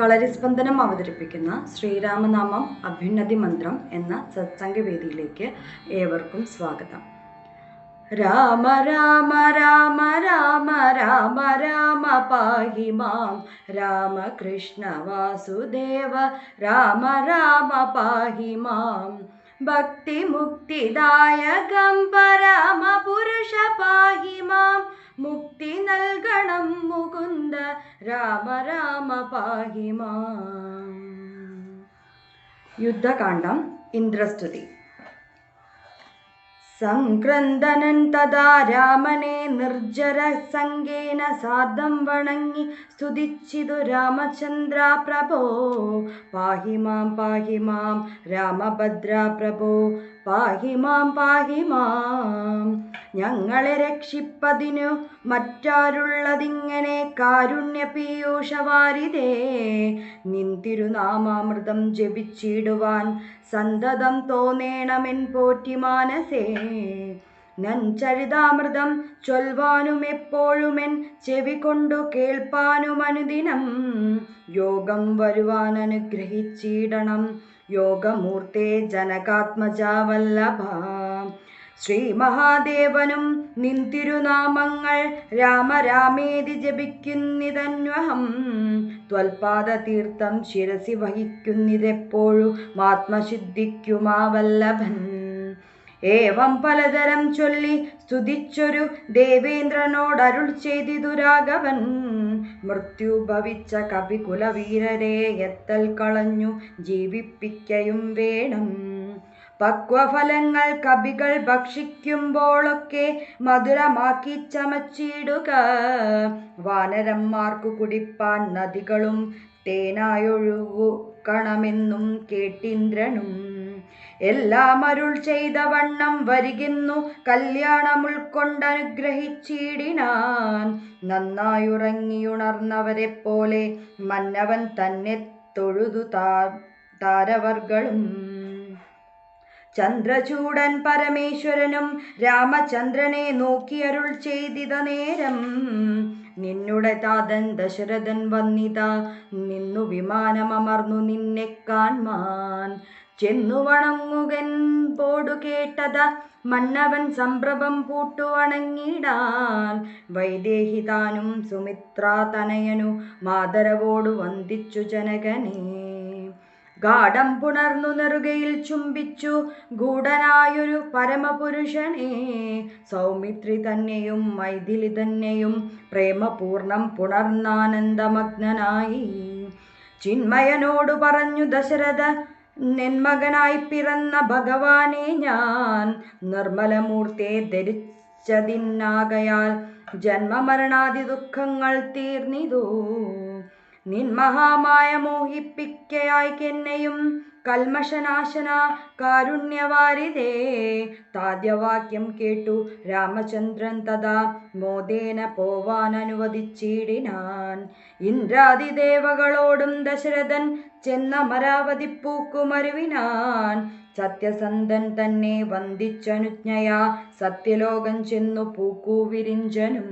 കളരിസ്പന്ദനം അവതരിപ്പിക്കുന്ന ശ്രീരാമനാമം അഭ്യുന്നതി മന്ത്രം എന്ന സത്സംഗവേദിയിലേക്ക് ഏവർക്കും സ്വാഗതം. രാമ രാമ രാമ രാമ രാമ രാമ പാഹി മാം. രാമകൃഷ്ണ വാസുദേവ രാമ രാമ പാഹി മാം. ഭക്തിമുക്തിദായകം പരമ പുരുഷ പാഹി മാം. മുക്തി നൽകണം മുകുന്ദ രാമ രാമ പാഹിമാ. യുദ്ധകാന്ഡം ഇന്ദ്രസ്തുതി. സംക്രന്ദനൻ തഥാ രാമനെ നിർജര സംഗേന സാധം വണങ്ങി സ്തുതിച്ചിതു രാമചന്ദ്ര പ്രഭോ. പാഹി മാം പാഹി മാം രാമഭദ്ര പ്രഭോ. പാഹി മാം പാഹി മാം. ഞങ്ങളെ രക്ഷിപ്പതിനു മറ്റാരുള്ളതിങ്ങനെ കാരുണ്യ പീയൂഷവാരിതേ നിന്തിരുനാമാമൃതം ജപിച്ചിടുവാൻ സന്തതം തോന്നേണമെൻ പോറ്റി മാനസേ. നഞ്ചരിതാമൃതം ചൊൽവാനും എപ്പോഴുമെൻ ചെവി കൊണ്ടു കേൾപ്പാനും അനുദിനം യോഗം വരുവാൻ അനുഗ്രഹിച്ചിടണം. യോഗമൂർത്തേ ജനകാത്മജാവല്ലഭ. ശ്രീമഹാദേവനും നിൻ തിരുനാമങ്ങൾ രാമരാമേതി ജപിക്കുന്നിതന്വഹം. തീർത്ഥം ശിരസി വഹിക്കുന്നിതെപ്പോഴും ആത്മശുദ്ധിക്കുമാ വല്ലഭൻ ഏവം പലതരം ചൊല്ലി സ്തുതിച്ചൊരു ദേവേന്ദ്രനോടരുൾ ചെയ്തിതു രാഘവൻ. മൃത്യു ഭവിച്ച കപികുലവീരരെ എത്തൽ കളഞ്ഞു ജീവിപ്പിക്കയും വേണം. പക്വഫലങ്ങൾ കവികൾ ഭക്ഷിക്കുമ്പോഴൊക്കെ മധുരമാക്കി ചമച്ചിടുക. വാനരന്മാർക്കു കുടിപ്പാൻ നദികളും തേനായൊഴുകണമെന്നും കേട്ടിന്ദ്രനും. എല്ലാം അരുൾ ചെയ്ത വണ്ണം വരികുന്നു. കല്യാണം ഉൾക്കൊണ്ടനുഗ്രഹിച്ചിടിനാൻ. നന്നായുറങ്ങിയുണർന്നവരെ പോലെ മന്നവൻ തന്നെ തൊഴുതു താ താരവർകളും ചന്ദ്രചൂടൻ പരമേശ്വരനും രാമചന്ദ്രനെ നോക്കിയരുൾ ചെയ്തിത നേരം നിന്നുടെ താതൻ ദശരഥൻ വന്നിതാ. നിന്നു വിമാനമർന്നു നിന്നെ കാൺമാൻ ചെന്നു വണങ്ങുകൻ പോടു കേട്ടത മന്നവൻ സംഭ്രമം പൂട്ടു വണങ്ങിടാൻ. വൈദേഹിതാനും സുമിത്രാതനയനു മാതരവോടു വന്ദിച്ചു ജനകനെ. ഗാഠം പുണർന്നു നെറുകയിൽ ചുംബിച്ചു ഗൂഢനായൊരു പരമപുരുഷനെ. സൗമിത്രി തന്നെയും മൈഥിലി തന്നെയും പ്രേമപൂർണം പുണർന്നാനന്ദമഗ്നനായി. ചിന്മയനോട് പറഞ്ഞു ദശരഥ നെന്മകനായി പിറന്ന ഭഗവാനെ ഞാൻ നിർമ്മലമൂർത്തിയെ ധരിച്ചതിന്നാകയാൽ ജന്മമരണാദി ദുഃഖങ്ങൾ തീർന്നിതു. നിൻ മഹാമായ മോഹിപ്പിക്കയായിക്കെന്നെയും കൽമഷനാശന കാരുണ്യവാരിതേ. താദ്യവാക്യം കേട്ടു രാമചന്ദ്രൻ തഥാ മോദേന പോവാൻ അനുവദിച്ചിടിനാൻ ഇന്ദ്രാദിദേവകളോടും ദശരഥൻ ചെന്ന മരാവതി പൂക്കുമരുവിനാൻ സത്യസന്ധൻ തന്നെ വന്ദിച്ചനുജ്ഞയാ സത്യലോകം ചെന്നു പൂക്കു വിരിഞ്ചനും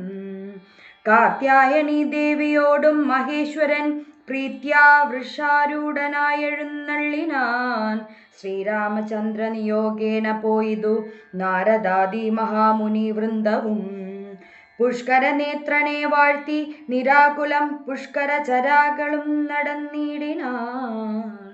കാർത്യായനി ദേവിയോടും മഹേശ്വരൻ പ്രീത്യാ വൃഷാരൂഢനായെഴുന്നള്ളിനാൻ ശ്രീരാമചന്ദ്ര നിയോഗേന പോയിതു നാരദാദി മഹാമുനി വൃന്ദവും. പുഷ്കരനേത്രനെ വാഴ്ത്തി നിരാകുലം പുഷ്കര ചരാകളും നടന്നിടിനാൻ.